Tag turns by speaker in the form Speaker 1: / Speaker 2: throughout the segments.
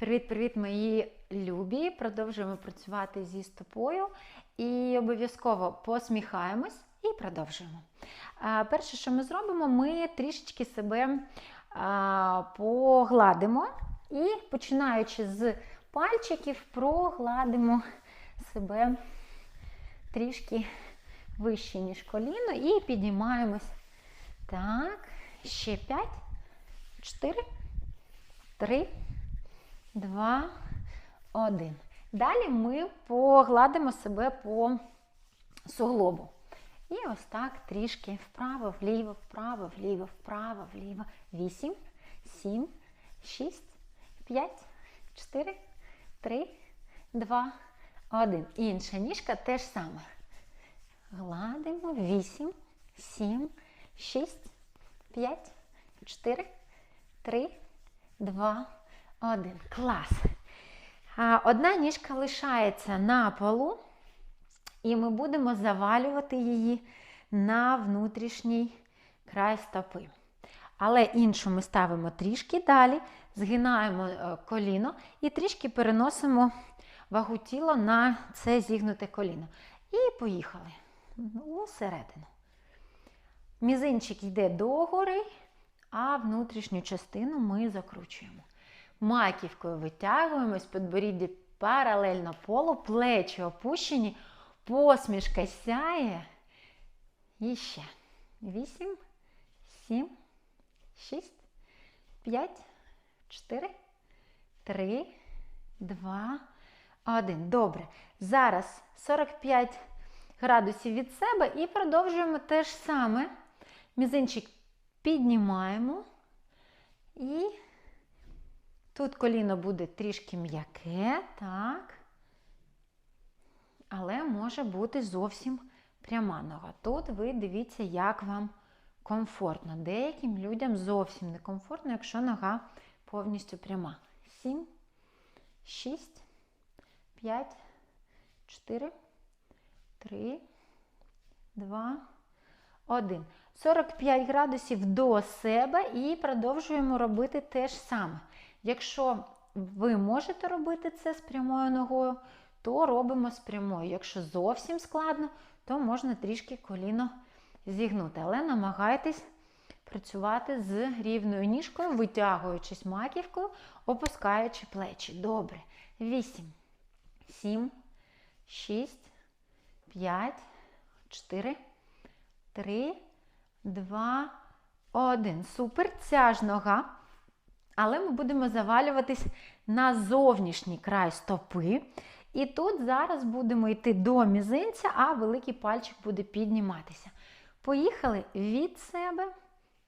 Speaker 1: Привіт-привіт, мої любі! Продовжуємо працювати зі стопою і обов'язково посміхаємось і продовжуємо. Перше, що ми зробимо, ми трішечки себе погладимо і починаючи з пальчиків, прогладимо себе трішки вище, ніж коліно, і піднімаємось. Так, ще 5, 4, 3, 2, 1. Далі ми погладимо себе по суглобу. І ось так трішки вправо, вліво, вправо, вліво, вправо, вліво. 8, 7, 6, 5, 4, 3, 2, 1. Інша ніжка теж саме. Гладимо 8, 7, 6, 5, 4, 3, 2, 1. Клас. Одна ніжка лишається на полу, і ми будемо завалювати її на внутрішній край стопи. Але іншу ми ставимо трішки далі, згинаємо е, коліно і трішки переносимо вагу тіла на це зігнуте коліно. І поїхали усередину. Мізинчик йде догори, а внутрішню частину ми закручуємо. Маківкою витягуємось, підборіддя паралельно полу, плечі опущені, посмішка сяє. І ще. 8, 7, 6, 5, 4, 3, 2, 1. Добре. Зараз 45 градусів від себе і продовжуємо те ж саме. Мізинчик піднімаємо. І тут коліно буде трішки м'яке, так. Але може бути зовсім пряма нога. Тут ви дивіться, як вам комфортно. Деяким людям зовсім некомфортно, якщо нога повністю пряма. 7, 6, 5, 4, 3, 2, 1. 45 градусів до себе і продовжуємо робити те ж саме. Якщо ви можете робити це з прямою ногою, то робимо з прямою. Якщо зовсім складно, то можна трішки коліно зігнути. Але намагайтесь працювати з рівною ніжкою, витягуючись маківкою, опускаючи плечі. Добре. 8, 7, 6, 5, 4, 3, 2, 1. Супер. Ця ж нога. Але ми будемо завалюватись на зовнішній край стопи. І тут зараз будемо йти до мізинця, а великий пальчик буде підніматися. Поїхали від себе,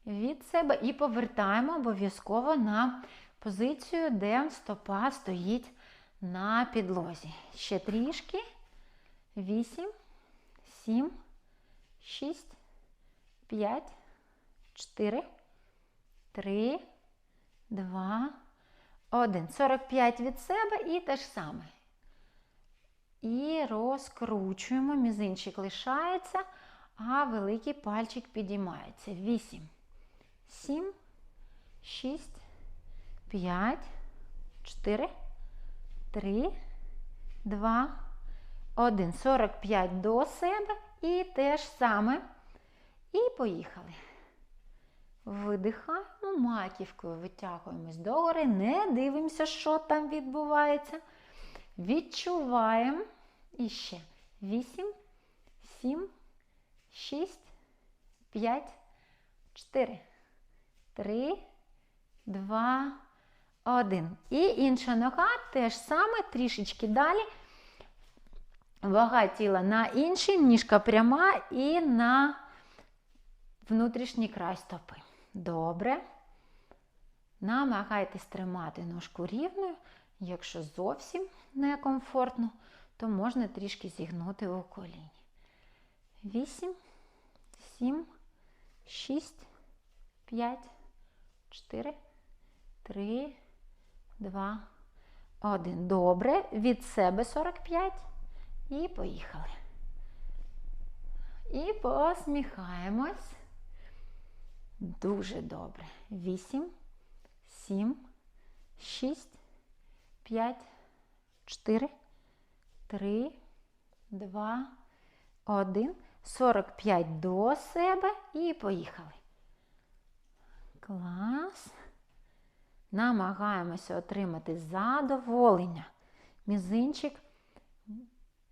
Speaker 1: від себе і повертаємо обов'язково на позицію, де стопа стоїть на підлозі. Ще трішки. 8, 7, 6, 5, 4, 3, 2, 1. 45 від себе і те ж саме. І розкручуємо. Мізинчик лишається, а великий пальчик підіймається. 8, 7, 6, 5, 4, 3, 2, 1. 45 до себе і те ж саме. І поїхали. Видихаємо, маківкою витягуємось догори, не дивимося, що там відбувається. Відчуваємо. І ще 8, 7, 6, 5, 4, 3, 2, 1. І інша нога теж саме, трішечки далі. Вага тіла на іншій, ніжка пряма і на внутрішній край стопи. Добре. Намагайтесь тримати ножку рівною. Якщо зовсім некомфортно, то можна трішки зігнути у коліні. 8, 7, 6, 5, 4, 3, 2, 1. Добре. Від себе 45. І поїхали. І посміхаємось. Дуже добре. 8, 7, 6, 5, 4, 3, 2, 1. 45 до себе і поїхали. Клас. Намагаємося отримати задоволення. Мізинчик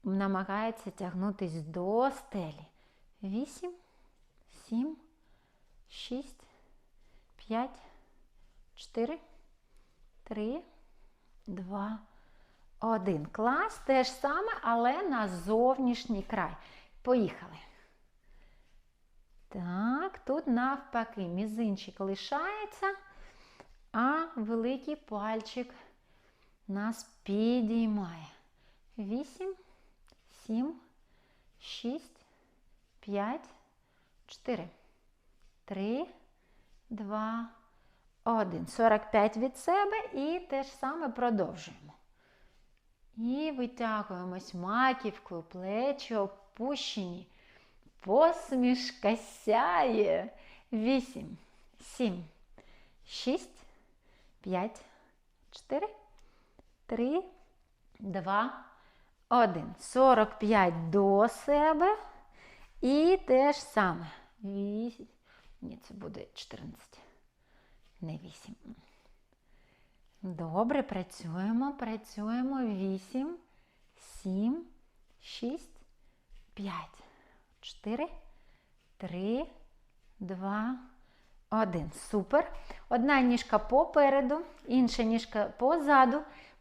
Speaker 1: намагається тягнутись до стелі. 8, 7, 6, 5, 4, 3, 2, 1. Клас те ж саме, але на зовнішній край. Поїхали. Так, тут навпаки мізинчик лишається, а великий пальчик нас підіймає. 8, 7, 6, 5, 4, 3, 2, 1. 45 від себе і те ж саме продовжуємо. І витягуємось маківкою, плечі опущені. Посмішка сяє. 8, 7, 6, 5, 4, 3, 2, 1. 45 до себе. І те ж саме. 8. Ні, це буде 14. Не 8. Добре, працюємо, працюємо. 8, 7, 6, 5, 4, 3, 2, 1. Супер. Одна ніжка попереду, інша ніжка позаду.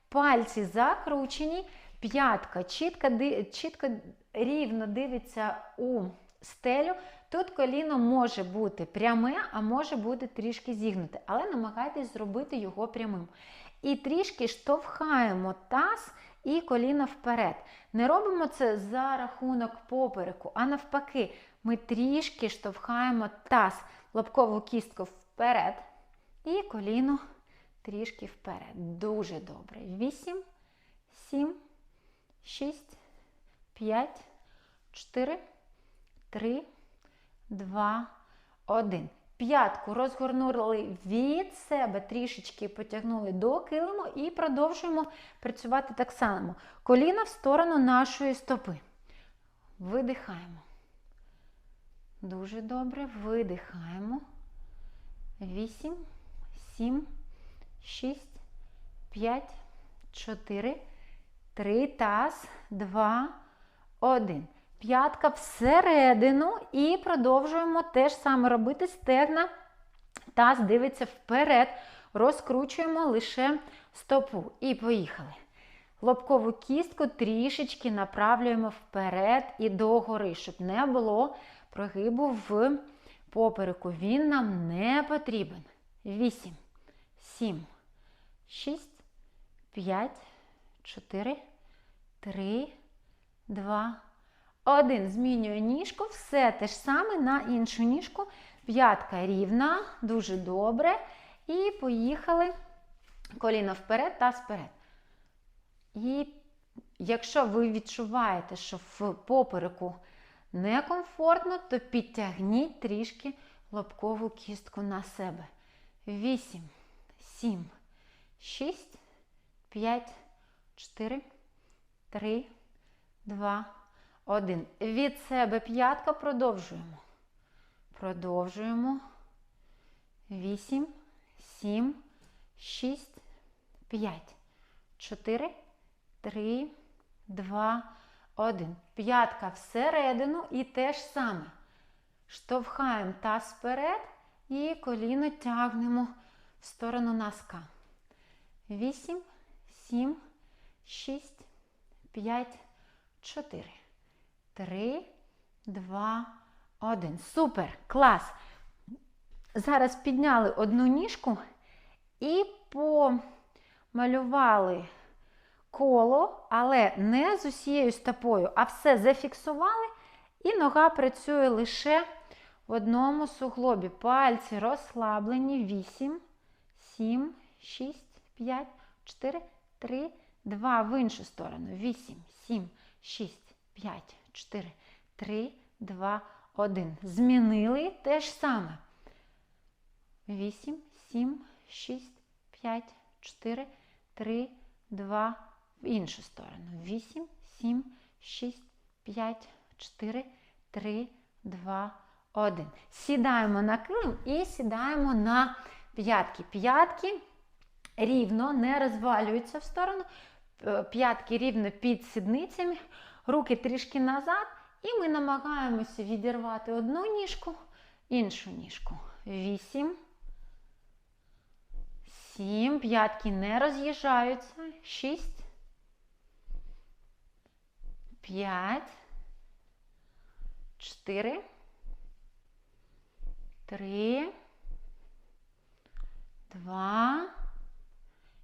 Speaker 1: Пальці закручені. П'ятка чітко, чітко рівно дивиться у стелю. Тут коліно може бути пряме, а може бути трішки зігнуте, але намагайтесь зробити його прямим. І трішки штовхаємо таз і коліно вперед. Не робимо це за рахунок попереку, а навпаки, ми трішки штовхаємо таз, лобкову кістку вперед. І коліно трішки вперед. Дуже добре. 8, 7, 6, 5, 4, 3, 2, 1. П'ятку розгорнули від себе, трішечки потягнули до килиму і продовжуємо працювати так само. Коліна в сторону нашої стопи. Видихаємо. Дуже добре. Видихаємо. 8, 7, 6, 5, 4, 3, таз, 2, 1. П'ятка всередину і продовжуємо те ж саме робити стегна. Таз дивиться вперед. Розкручуємо лише стопу. І поїхали. Лобкову кістку трішечки направлюємо вперед і догори, щоб не було прогибу в попереку. Він нам не потрібен. 8, 7, 6, 5, 4, 3, 2, 1. Змінюю ніжку, все те ж саме на іншу ніжку. П'ятка рівна, дуже добре. І поїхали коліно вперед та вперед. І якщо ви відчуваєте, що в попереку некомфортно, то підтягніть трішки лобкову кістку на себе. 8, 7, 6, 5, 4, 3, 2, 1. Від себе п'ятка продовжуємо. Продовжуємо. 8, 7, 6, 5, 4, 3, 2, 1. П'ятка всередину і те ж саме. Штовхаємо таз вперед і коліно тягнемо в сторону носка. 8, 7, 6, 5, 4, 3, 2, 1. Супер! Клас! Зараз підняли одну ніжку і помалювали коло, але не з усією стопою, а все зафіксували, і нога працює лише в одному суглобі. Пальці розслаблені. 8, 7, 6, 5, 4, 3, 2. В іншу сторону. 8, 7, 6, 5, 4, 3, 2, 1. Змінили те ж саме. 8, 7, 6, 5, 4, 3, два, в іншу сторону. Вісім, сім, шість, п'ять, чотири, три, два, один. Сідаємо на килим і сідаємо на п'ятки. П'ятки рівно не розвалюються в сторону. Е, П'ятки рівно під сідницями, руки трішки назад. І ми намагаємося відірвати одну ніжку, іншу ніжку. Вісім. Сім. П'ятки не роз'їжджаються. Шість. П'ять. Чотири. Три. Два.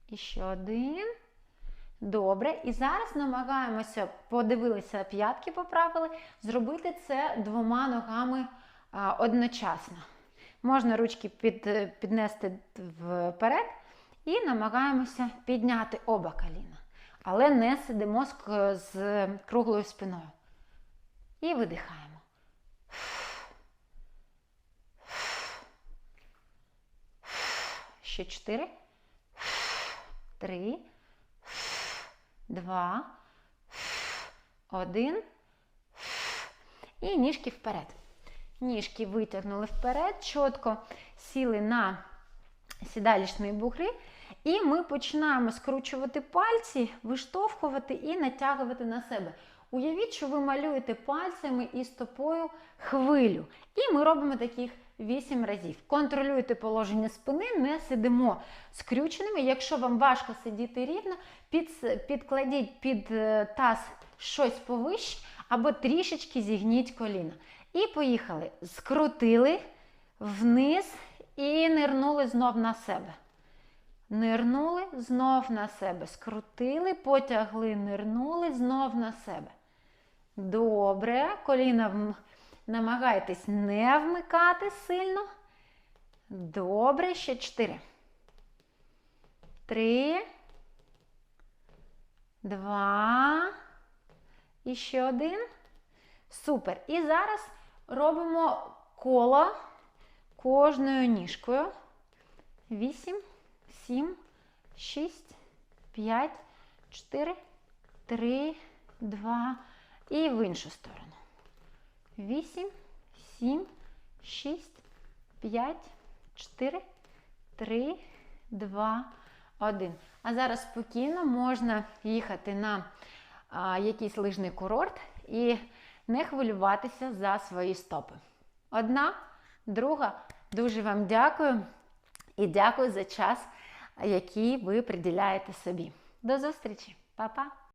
Speaker 1: І ще один. Добре. І зараз намагаємося, подивилися, п'ятки поправили, зробити це двома ногами а, одночасно. Можна ручки під, піднести вперед і намагаємося підняти оба коліна. Але не сидимо з, з круглою спиною. І видихаємо. Ще чотири. Три. Два. Один. І ніжки вперед. Ніжки витягнули вперед, чітко сіли на сідалічні бугри. І ми починаємо скручувати пальці, виштовхувати і натягувати на себе. Уявіть, що ви малюєте пальцями і стопою хвилю. І ми робимо таких 8 разів. Контролюйте положення спини, не сидимо скрюченими. Якщо вам важко сидіти рівно, під, підкладіть під е, таз щось повище або трішечки зігніть коліна. І поїхали. Скрутили вниз і нирнули знов на себе. Нирнули знов на себе. Скрутили, потягли, нирнули знов на себе. Добре. Коліна намагайтесь не вмикати сильно. Добре. Ще чотири. Три. Два. І ще один. Супер. І зараз робимо коло кожною ніжкою. Вісім, сім, шість, п'ять, чотири, три, два. І в іншу сторону. Вісім, сім, шість, п'ять, чотири, три, два, один. А зараз спокійно можна їхати на а, якийсь лижний курорт і не хвилюватися за свої стопи. Одна, друга. Дуже вам дякую і дякую за час, який ви приділяєте собі. До зустрічі, Па-па!